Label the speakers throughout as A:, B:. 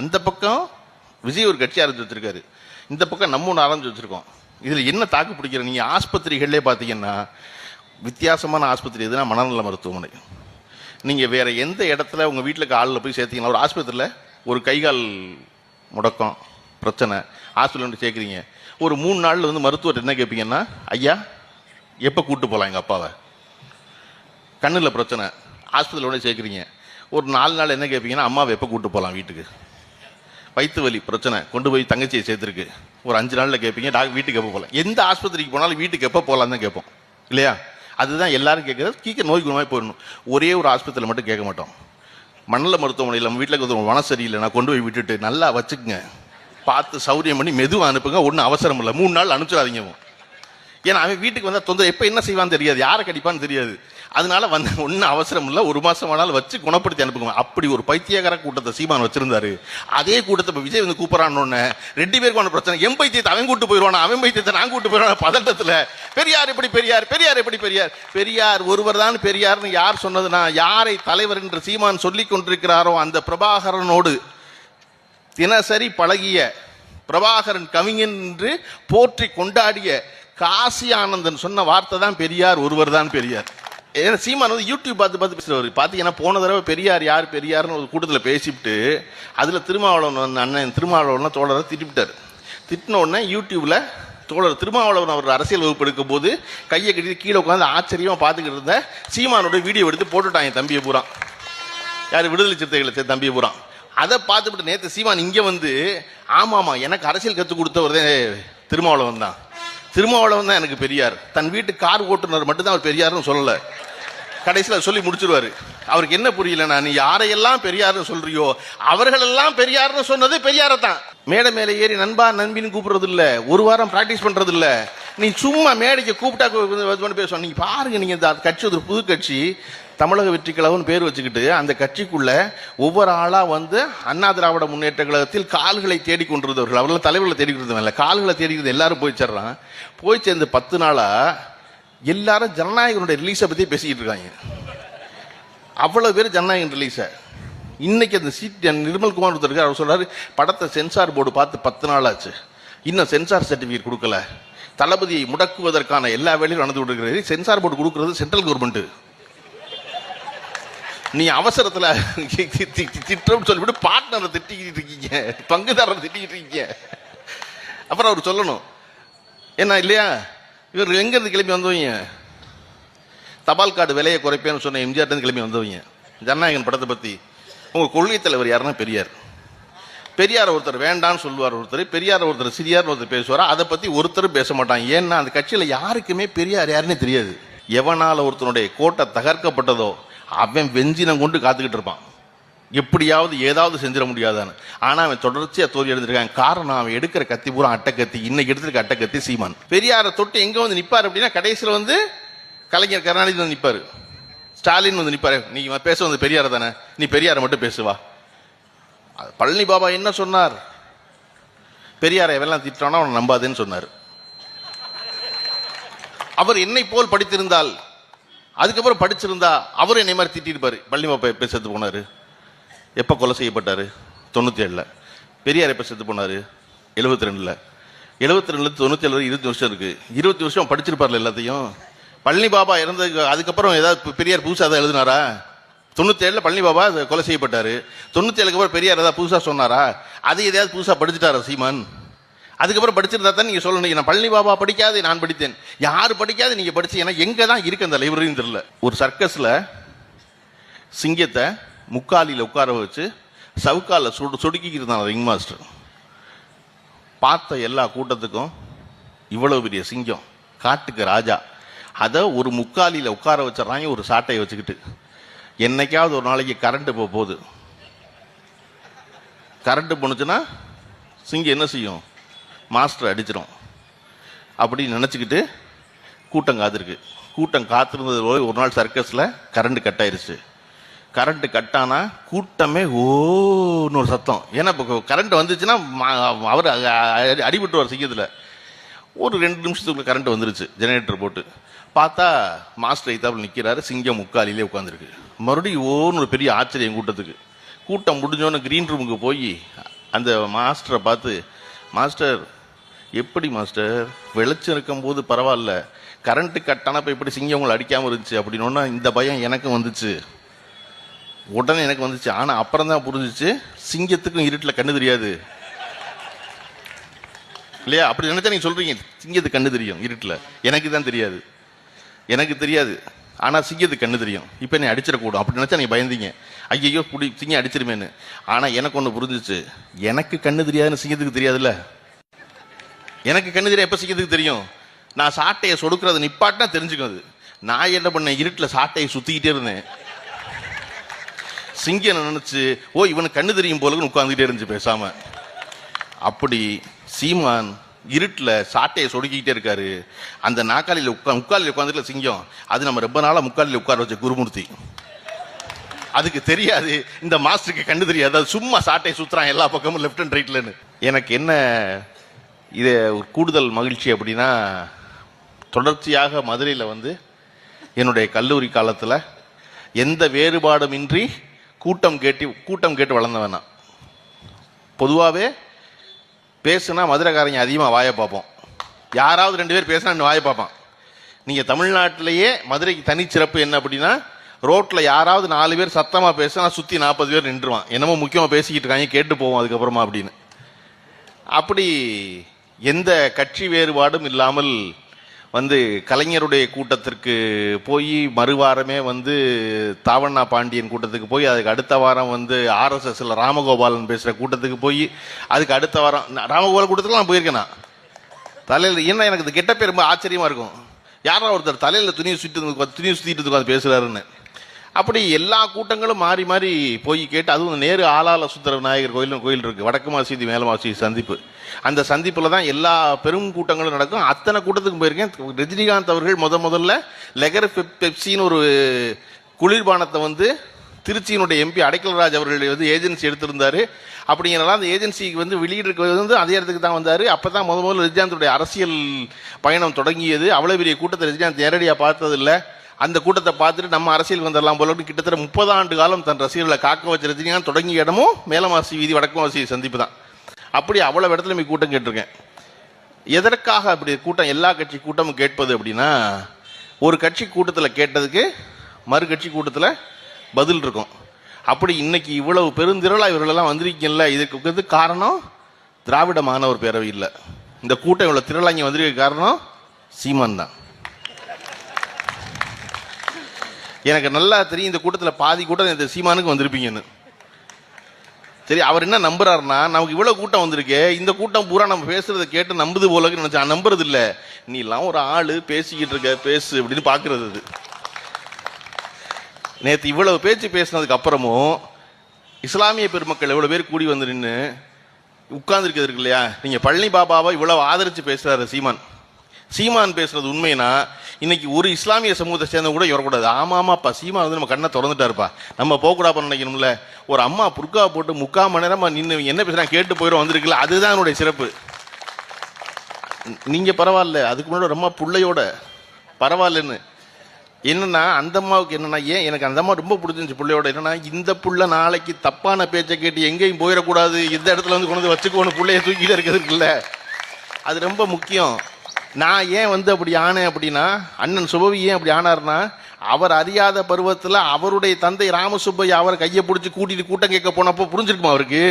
A: அந்த பக்கம் விஜய் ஒரு கட்சி ஆரம்பிச்சு வச்சிருக்காரு. இந்த பக்கம் நம்ம ஒன்று ஆரம்பிச்சு வச்சிருக்கோம். இதில் என்ன தாக்கு பிடிக்கிற நீங்கள் ஆஸ்பத்திரிகள்லே பார்த்தீங்கன்னா வித்தியாசமான ஆஸ்பத்திரி எதுனா மனநல மருத்துவமனை. நீங்கள் வேறு எந்த இடத்துல உங்கள் வீட்டில் ஆளில் போய் சேர்த்தீங்கன்னா ஒரு ஆஸ்பத்திரியில் ஒரு கைகால் முடக்கம் பிரச்சனை ஹாஸ்பிட்டல் வந்து சேர்க்குறீங்க. ஒரு மூணு நாளில் வந்து மருத்துவர் என்ன கேட்பீங்கன்னா ஐயா எப்போ கூப்பிட்டு போகலாம் எங்கள் அப்பாவை? கண்ணில் பிரச்சனை ஹாஸ்பிட்டலில் உடனே சேர்க்குறீங்க. ஒரு நாலு நாள் என்ன கேட்பீங்கன்னா அம்மாவை எப்போ கூப்பிட்டு போகலாம் வீட்டுக்கு? வயிற்று வலி பிரச்சனை கொண்டு போய் தங்கச்சியை சேர்த்துருக்கு. ஒரு அஞ்சு நாளில் கேட்பீங்க டாக்டர் வீட்டுக்கு எப்போ போகலாம்? எந்த ஆஸ்பத்திரிக்கு போனாலும் வீட்டுக்கு எப்போ போகலாம் தான் கேட்போம் இல்லையா? அதுதான் எல்லாரும் கேட்குறது கீக்க நோய் குணமாக போயிடணும். ஒரே ஒரு ஆஸ்பத்திரியில் மட்டும் கேட்க மாட்டோம். மண்டல மருத்துவமனையில் நம்ம வீட்டில் கொஞ்சம் மன சரியில்லை நான் கொண்டு போய் விட்டுட்டு நல்லா வச்சுக்குங்க. பார்த்து சௌரியம் பண்ணி மெதுவாக அனுப்புங்க. ஒன்றும் அவசரம் இல்லை. மூணு நாள் அனுப்பிச்சிடாதீங்க. ஏன்னா அவன் வீட்டுக்கு வந்தால் தொந்தரவு. எப்போ என்ன செய்வான்னு தெரியாது. யாரை கடிப்பான்னு தெரியாது. அதனால வந்து ஒன்றும் அவசரம் இல்லை. ஒரு மாதம் ஆனாலும் வச்சு குணப்படுத்தி அனுப்புங்க. அப்படி ஒரு பைத்தியகார கூட்டத்தை சீமான் வச்சிருந்தாரு. அதே கூட்டத்தை இப்போ விஜய் வந்து கூப்பிடறான்னு ரெண்டு பேருக்கு ஒன்று பிரச்சனை. என் பைத்தியத்தை அவன் கூட்டு போயிடுவானா? அவன் பைத்தியத்தை நான் கூட்டு போயிடுவான? பதட்டத்தில். பெரியார் எப்படி பெரியார்? பெரியார் எப்படி பெரியார்? பெரியார் ஒருவர் தான் பெரியார்னு யார் சொன்னதுன்னா யாரை தலைவர் என்று சீமான் சொல்லி கொண்டிருக்கிறாரோ அந்த பிரபாகரனோடு தினசரி பழகிய பிரபாகரன் கவிஞன் என்று போற்றி கொண்டாடிய காசி ஆனந்தன் சொன்ன வார்த்தை தான் பெரியார் ஒருவர் தான் பெரியார். ஏன்னா சீமான் வந்து யூடியூப் பார்த்து பார்த்து பேசுறவர். பார்த்தீங்கன்னா போன தடவை பெரியார் யார் பெரியார்னு ஒரு கூட்டத்தில் பேசிவிட்டு அதில் திருமாவளவன் வந்து அண்ணன் திருமாவளவன் தோழரை திட்டிவிட்டார். திட்டின உடனே யூடியூப்பில் தோழர் திருமாவளவன் அவர் அரசியல் வகுப்பு எடுக்கும் போது கையை கட்டி கீழே உட்காந்து ஆச்சரியமாக பார்த்துக்கிட்டு இருந்த சீமானோட வீடியோ எடுத்து போட்டுட்டாங்க என் தம்பியை பூரா. யார் விடுதலை சிறுத்தைகளை தம்பியை பூரா. அதை பார்த்துட்டு நேற்று சீமான் இங்கே வந்து ஆமாமா எனக்கு அரசியல் கற்றுக் கொடுத்தவர் தான் திருமாவளவன் தான். திருமாவளவன் தான் எனக்கு பெரியார். தன் வீட்டு கார் ஓட்டுநர் மட்டும்தான் அவர் பெரியார்னு சொல்லலை. கடைசியில் சொல்லி முடிச்சிருவாரு. அவருக்கு என்ன புரியலன்னா நீ யாரையெல்லாம் பெரியார்னு சொல்றியோ அவர்களெல்லாம் பெரியார்னு சொன்னது பெரியாரை தான் மேடை மேலே ஏறி நண்பா நண்பின்னு கூப்பிடுறது இல்லை ஒரு வாரம் ப்ராக்டிஸ் பண்ணுறது இல்லை நீ சும்மா மேடைக்கு கூப்பிட்டா பேசுவோம் நீங்க பாருங்க நீங்கள் இந்த கட்சி ஒரு புது கட்சி தமிழக வெற்றி கழகம்னு பேர் வச்சுக்கிட்டு அந்த கட்சிக்குள்ள ஒவ்வொரு ஆளா வந்து அண்ணா திராவிட முன்னேற்ற கழகத்தில் கால்களை தேடி கொண்டிருந்தவர்கள். அவர்கள் தலைவர்களை தேடி கொண்டிருந்தவங்க இல்லை. கால்களை தேடிக்கிறது எல்லாரும் போய் சேர்றான். போய் சேர்ந்து பத்து நாளா எல்லாரும் ஜனநாயகனுடைய ரிலீஸை பற்றி பேசிக்கிட்டு இருக்காங்க. அவ்வளோ பேர் ஜனநாயகன் ரிலீஸை இன்னைக்கு அந்த சீட் நிர்மல் குமார் ஒருத்தர் அவர் சொல்றாரு படத்தை சென்சார் போர்டு பார்த்து பத்து நாள் ஆச்சு. இன்னும் சென்சார் சர்டிஃபிகேட் கொடுக்கல. தளபதியை முடக்குவதற்கான எல்லா வேலையும் நடந்து கொண்டிருக்கிறது. சென்சார் போர்டு கொடுக்கறது சென்ட்ரல் கவர்மெண்ட் நீ அவசரத்தில் திட்டம்னு சொல்லிவிட்டு பார்ட்னரை திட்டிக்கிட்டு இருக்கீங்க. பங்குதாரரை திட்டிக்கிட்டு இருக்கீங்க. அப்புறம் அவர் சொல்லணும். என்ன இல்லையா? இவர் எங்கேருந்து கிளம்பி வந்தவங்க? தபால் கார்டு விலையை குறைப்பேன்னு சொன்ன எம்ஜிஆர்லேருந்து கிளம்பி வந்தவங்க. ஜனநாயகன் படத்தை பற்றி உங்கள் கொள்கை தலைவர் யாருன்னா பெரியார். பெரியார் ஒருத்தர் வேண்டான்னு சொல்லுவார் ஒருத்தர் பெரியார் ஒருத்தர் சிறியார் ஒருத்தர் பேசுவார்? அதை பற்றி ஒருத்தரும் பேச மாட்டாங்க. ஏன்னா அந்த கட்சியில் யாருக்குமே பெரியார் யாருன்னே தெரியாது. எவனால் ஒருத்தனுடைய கோட்டை தகர்க்கப்பட்டதோ அவன் வெஞ்சினம் கொண்டு காத்துக்கிட்டு இருப்பான். எப்படியாவது ஏதாவது செஞ்சிட முடியாதான்னு. ஆனா அவன் தொடர்ச்சியா தோல்வி எடுத்திருக்கான் காரணம் அவன் எடுக்கிற கத்தி பூரா அட்டக்கத்தி இன்னைக்கு எடுத்திருக்க அட்டக்கத்தி சீமான். பெரியாரை தொட்டு எங்க வந்து நிப்பாரு அப்படின்னா கடைசியில் வந்து கலைஞர் கருணாநிதி வந்து நிப்பாரு. ஸ்டாலின் வந்து நிப்பாரு. நீ பேச வந்து பெரியார தானே? நீ பெரியாரை மட்டும் பேசுவா பழனி பாபா என்ன சொன்னார்? பெரியாரை எவெல்லாம் திட்டானோ அவனை நம்பாதேன்னு சொன்னார். அவர் என்னை போல் படித்திருந்தால் அதுக்கப்புறம் படிச்சிருந்தா அவர் என்னை மாதிரி திட்டிருப்பாரு. பழனி பாபா பேசுறது போனாரு. எப்போ கொலை செய்யப்பட்டார்? தொண்ணூற்றி ஏழில் பெரியார் எப்போ செத்து போனாரு? எழுபத்தி ரெண்டில் எழுபத்தி ரெண்டுல தொண்ணூற்றி ஏழு இருபத்தி வருஷம் இருக்குது இருபத்தி வருஷம் படிச்சிருப்பார்ல எல்லாத்தையும். பழனி பாபா இறந்ததுக்கு அதுக்கப்புறம் ஏதாவது பெரியார் புதுசாக தான் எழுதினாரா? தொண்ணூத்தி பழனி பாபா கொலை செய்யப்பட்டார். தொண்ணூற்றி ஏழுக்கு அப்புறம் பெரியார் ஏதாவது புதுசாக சொன்னாரா? அது எதையாவது புதுசாக படிச்சுட்டாரா சீமான்? அதுக்கப்புறம் படிச்சிருந்தா தான் நீங்கள் சொல்லணும். நான் பழனி பாபா படிக்காது நான் படித்தேன். யார் படிக்காது நீங்கள் படிச்சு ஏன்னா எங்கே தான் இருக்கு அந்த லைப்ரரின்னு தெரியல. ஒரு சர்க்கஸில் சிங்கத்தை முக்காலியில் உட்கார வச்சு சவுக்காலில் சுடு சுடுக்கிக்கிட்டு இருந்தான் ரிங் மாஸ்டர். பார்த்த எல்லா கூட்டத்துக்கும் இவ்வளோ பெரிய சிங்கம் காட்டுக்கு ராஜா. அதை ஒரு முக்காலியில் உட்கார வச்சிடறாங்க ஒரு சாட்டையை வச்சுக்கிட்டு. என்னைக்காவது ஒரு நாளைக்கு கரண்ட்டு போக போகுது. கரண்ட்டு போணுச்சுன்னா சிங்கம் என்ன செய்யும்? மாஸ்டர் அடிச்சிடும் அப்படின்னு நினச்சிக்கிட்டு கூட்டம் காத்திருக்கு. கூட்டம் காத்திருந்தது போய் ஒரு நாள் சர்க்கஸில் கரண்ட் கட் ஆயிருச்சு. கரண்ட் கட் ஆனா கூட்டமே ஓன்னு ஒரு சத்தம். ஏன்னா இப்போ கரண்ட் வந்துச்சுன்னா அவர் அ- அடிபட்டுவார் சிங்கத்தில் ஒரு ரெண்டு நிமிஷத்துக்குள்ள கரண்ட் வந்துருச்சு ஜெனரேட்டர் போட்டு. பார்த்தா மாஸ்டர் ஐத்தாப்பில் நிற்கிறாரு சிங்கம் முக்காலிலே உட்காந்துருக்கு மறுபடியும் ஓன்னு ஒரு பெரிய ஆச்சரியம் கூட்டத்துக்கு. கூட்டம் முடிஞ்சோன்னு கிரீன் ரூமுக்கு போய் அந்த மாஸ்டரை பார்த்து மாஸ்டர் எப்படி மாஸ்டர் வெளிச்சம் இருக்கும்போது பரவாயில்ல. கரண்ட்டு கட்டானப்போ எப்படி சிங்கம் உங்களை அடிக்காமல் இருந்துச்சு? அப்படின்னோன்னா இந்த பயம் எனக்கும் வந்துச்சு. உடனே எனக்கு வந்துச்சு. ஆனால் அப்புறம் தான் புரிஞ்சிச்சு. சிங்கத்துக்கும் இருட்டில் கண்ணு தெரியாது. இல்லையா? அப்படி நினைச்சா நீங்கள் சொல்கிறீங்க சிங்கத்துக்கு கண்ணு தெரியும் இருட்டில். எனக்கு தான் தெரியாது. எனக்கு தெரியாது. ஆனால் சிங்கத்துக்கு கண்ணு தெரியும். இப்போ நீ அடிச்சிடக்கூடும் அப்படி நினச்சா நீங்கள் பயந்தீங்க. ஐயையோ புடி சிங்கம் அடிச்சிருமேன்னு. ஆனால் எனக்கு ஒன்று புரிஞ்சிச்சு. எனக்கு கண்ணு தெரியாதுன்னு சிங்கத்துக்கு தெரியாதுல்ல. எனக்கு கண்ணு தெரியாது. எப்போ சிங்கத்துக்கு தெரியும்? நான் சாட்டையை சொடுக்கிறத நிப்பாட்டினா தெரிஞ்சுக்கும் அது. நான் என்ன பண்ணேன்? இருட்டில் சாட்டையை சுற்றிக்கிட்டே இருந்தேன். சிங்கம் நினைச்சு ஓ இவனுக்கு கண்ணு தெரியும் போல உட்காந்துக்கிட்டே இருந்துச்சு பேசாம. அப்படி சீமான் இருட்டில் சாட்டையை சொடுக்கிக்கிட்டே இருக்காரு. அந்த நாக்காளியில் உட்கா முக்காலில் உட்காந்துருக்கல சிங்கம் அது நம்ம ரொம்ப நாளாக முக்காலில் உட்கார வச்ச குருமூர்த்தி. அதுக்கு தெரியாது இந்த மாஸ்டருக்கு கண்டு தெரியாது அது சும்மா சாட்டையை சுத்துறான் எல்லா பக்கமும் லெஃப்ட் அண்ட் ரைட்லன்னு எனக்கு என்ன இது ஒரு கூடுதல் மகிழ்ச்சி அப்படின்னா தொடர்ச்சியாக மதுரையில் வந்து என்னுடைய கல்லூரி காலத்தில் எந்த வேறுபாடுமின்றி கூட்டம் கேட்டு கூட்டம் கேட்டு வளர்ந்தவன் நான். பொதுவாகவே பேசுனா மதுரைக்காரங்க அதிகமாக வாயை பார்ப்போம். யாராவது ரெண்டு பேர் பேசுனா வாயை பார்ப்பான். நீங்கள் தமிழ்நாட்டிலேயே மதுரைக்கு தனிச்சிறப்பு என்ன அப்படின்னா ரோட்டில் யாராவது நாலு பேர் சத்தமாக பேசினா சுற்றி நாற்பது பேர் நின்றுவான். என்னமோ முக்கியமாக பேசிக்கிட்டு இருக்காங்க கேட்டு போவோம் அதுக்கப்புறமா அப்படின்னு. அப்படி எந்த கட்சி வேறுபாடும் இல்லாமல் வந்து கலைஞருடைய கூட்டத்திற்கு போய் மறுவாரமே வந்து தாவண்ணா பாண்டியன் கூட்டத்துக்கு போய் அதுக்கு அடுத்த வாரம் வந்து ஆர்எஸ்எஸ்ல ராமகோபாலன் பேசுகிற கூட்டத்துக்கு போய் அதுக்கு அடுத்த வாரம் நான் ராமகோபால் கூட்டத்துக்கு நான் போயிருக்கேன் நான். தலையில் என்ன எனக்கு கெட்ட பேர் ரொம்ப ஆச்சரியமா இருக்கும். யாரோ ஒருத்தர் தலையில் துணியை சுற்றி துணியை சுற்றிட்டு உட்காந்து பேசுகிறாருன்னு அப்படி எல்லா கூட்டங்களும் மாறி மாறி போய் கேட்டு அதுவும் நேரு ஆளால சுந்தர விநாயகர் கோயிலும் கோயில் இருக்கு வடக்கு மாசீதி மேல மாசீதி சந்திப்பு. அந்த சந்திப்பில் தான் எல்லா பெரும் கூட்டங்களும் நடக்கும். அத்தனை கூட்டத்துக்கும் போயிருக்கேன். ரஜினிகாந்த் அவர்கள் முத முதல்ல லெகர் பெப்- பெப்சின்னு ஒரு குளிர்பானத்தை வந்து திருச்சியினுடைய எம்பி அடைக்கலராஜ் அவர்கள் வந்து ஏஜென்சி எடுத்திருந்தாரு. அப்படிங்கிறனால அந்த ஏஜென்சிக்கு வந்து வெளியிடுறது வந்து அதே இடத்துக்கு தான் வந்தார். அப்போ தான் முத முதல்ல ரஜினிகாந்துடைய அரசியல் பயணம் தொடங்கியது. அவ்வளோ பெரிய கூட்டத்தை ரஜினிகாந்த் நேரடியாக பார்த்ததில்லை. அந்த கூட்டத்தை பார்த்துட்டு நம்ம அரசியல் வந்துடலாம் போல கிட்டத்தட்ட முப்பது ஆண்டு காலம் தன் ரசிகர்களை காக்க வச்ச ரஜினிகாந்த் தொடங்கிய இடமும் மேலமாசி வீதி வடக்குமாசி சந்திப்பு தான். அப்படி அவ்வளவு இடத்துல போய் கூட்டம் கேட்டிருக்கேன். எதற்காக அப்படி கூட்டம் எல்லா கட்சி கூட்டமும் கேட்பது அப்படின்னா ஒரு கட்சி கூட்டத்தில் கேட்டதுக்கு மறு கட்சி கூட்டத்தில் பதில் இருக்கும். அப்படி இன்னைக்கு இவ்வளவு பெருந்திரளா இவர்களெல்லாம் வந்திருக்கீங்கல்ல இதுக்கு வந்து காரணம் திராவிட மாணவர் பேரவை இல்லை. இந்த கூட்டம் இவ்வளோ திரளா இங்கே வந்திருக்க காரணம் சீமான் தான். எனக்கு நல்லா தெரியும் இந்த கூட்டத்தில் பாதி கூட்டம் இந்த சீமானுக்கு வந்திருப்பீங்கன்னு. சரி அவர் என்ன நம்புறாருன்னா நமக்கு இவ்வளோ கூட்டம் வந்திருக்கே இந்த கூட்டம் பூரா நம்ம பேசுறதை கேட்டு நம்புது போலன்னு நினச்சா நம்புறது இல்லை நீ எல்லாம் ஒரு ஆள் பேசிக்கிட்டு இருக்க பேசு அப்படின்னு பார்க்கறது அது. நேற்று இவ்வளவு பேச்சு பேசினதுக்கு அப்புறமும் இஸ்லாமிய பெருமக்கள் எவ்வளோ பேர் கூடி வந்து நின்று உட்கார்ந்துருக்கிறது இல்லையா? நீங்கள் பழனி பாபாவை இவ்வளோ ஆதரித்து பேசுகிறாரு சீமான். சீமான் பேசுறது உண்மைனா இன்னைக்கு ஒரு இஸ்லாமிய சமூகத்தை சேர்ந்த கூட வரக்கூடாது ஆமா ஆமாப்பா சீமான் வந்து நம்ம கண்ணை திறந்துட்டாருப்பா. நம்ம போகக்கூடாது நினைக்கணும்ல. ஒரு அம்மா புர்கா போட்டு முக்கால் மணி நேரமா நின்று என்ன பேசுறாங்க கேட்டு போயிடும் வந்திருக்குல்ல. அதுதான் என்னுடைய சிறப்பு. நீங்க பரவாயில்ல. அதுக்கு முன்னாடி ரொம்ப பிள்ளையோட. பரவாயில்லன்னு. என்னன்னா அந்த அம்மாவுக்கு என்னன்னா ஏன் எனக்கு அந்த அம்மா ரொம்ப பிடிச்சிருந்துச்சு பிள்ளையோட? என்னன்னா இந்த புள்ள நாளைக்கு தப்பான பேச்சை கேட்டு எங்கேயும் போயிடக்கூடாது. இந்த இடத்துல வந்து கொண்டு வந்து வச்சுக்கோன்னு பிள்ளைய தூக்கிட்டு இருக்கிறதுக்குல்ல. அது ரொம்ப முக்கியம். நான் ஏன் வந்து அப்படி ஆனேன் அப்படின்னா அண்ணன் சுபவி ஏன் அப்படி ஆனார்னா அவர் அறியாத பருவத்தில் அவருடைய தந்தை ராமசுப்பையா அவரை கையை பிடிச்சி கூட்டிட்டு கூட்டம் கேட்க போனப்போ புரிஞ்சிருக்குமா அவருக்கு?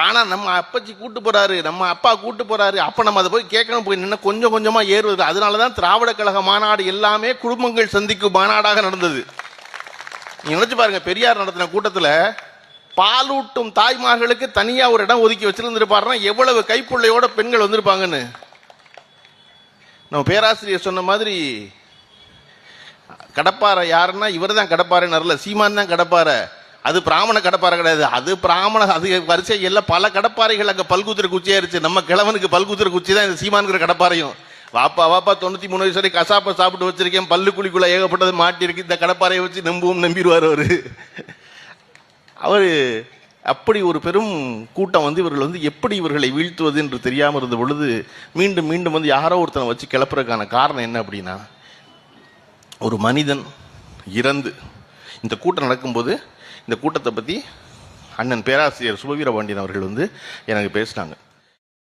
A: ஆனால் நம்ம அப்பச்சி கூட்டு போறாரு நம்ம அப்பா கூட்டு போறாரு அப்போ நம்ம அதை போய் கேட்கணும் போய் நின்று கொஞ்சம் கொஞ்சமாக ஏறுவது. அதனால தான் திராவிட கழக மாநாடு எல்லாமே குடும்பங்கள் சந்திக்கும் மாநாடாக நடந்தது. நீங்க நினைச்சு பாருங்க பெரியார் நடத்தின கூட்டத்தில் பாலூட்டும் தாய்மார்களுக்கு தனியாக ஒரு இடம் ஒதுக்கி வச்சிருந்திருப்பாருன்னா எவ்வளவு கைப்புள்ளையோட பெண்கள் வந்திருப்பாங்கன்னு. நம்ம பேராசிரியர் சொன்ன மாதிரி கடப்பாறை யாருன்னா இவர் தான் கடப்பாறைன்னு சீமான் தான் கடப்பாறை. அது பிராமண கடப்பாறை கிடையாது. அது பிராமண அது வரிசை எல்லாம் பல கடப்பாறைகள் பல்குத்துற பல்குத்திர இருந்துச்சு நம்ம கிழவனுக்கு பல்குத்திர குச்சி தான் இந்த சீமான்கிற கடப்பாறையும். வாப்பா வாப்பா தொண்ணூற்றி மூணு வயசு வரை கசாப்பை சாப்பிட்டு வச்சிருக்கேன். பல்லு குழிக்குள்ளே ஏகப்பட்டது மாட்டி இருக்கு இந்த கடப்பாறையை வச்சு நம்புவோம் நம்பிடுவார் அவர். அவர் அப்படி ஒரு பெரும் கூட்டம் வந்து இவர்கள் வந்து எப்படி இவர்களை வீழ்த்துவது என்று தெரியாமல் இருந்த பொழுது மீண்டும் மீண்டும் வந்து யாரோ ஒருத்தனை வச்சு கிளப்புறதுக்கான காரணம் என்ன அப்படின்னா ஒரு மனிதன் இறந்து இந்த கூட்டம் நடக்கும்போது இந்த கூட்டத்தை பற்றி அண்ணன் பேராசிரியர் சுபவீரபாண்டியன் அவர்கள் வந்து எனக்கு பேசினாங்க.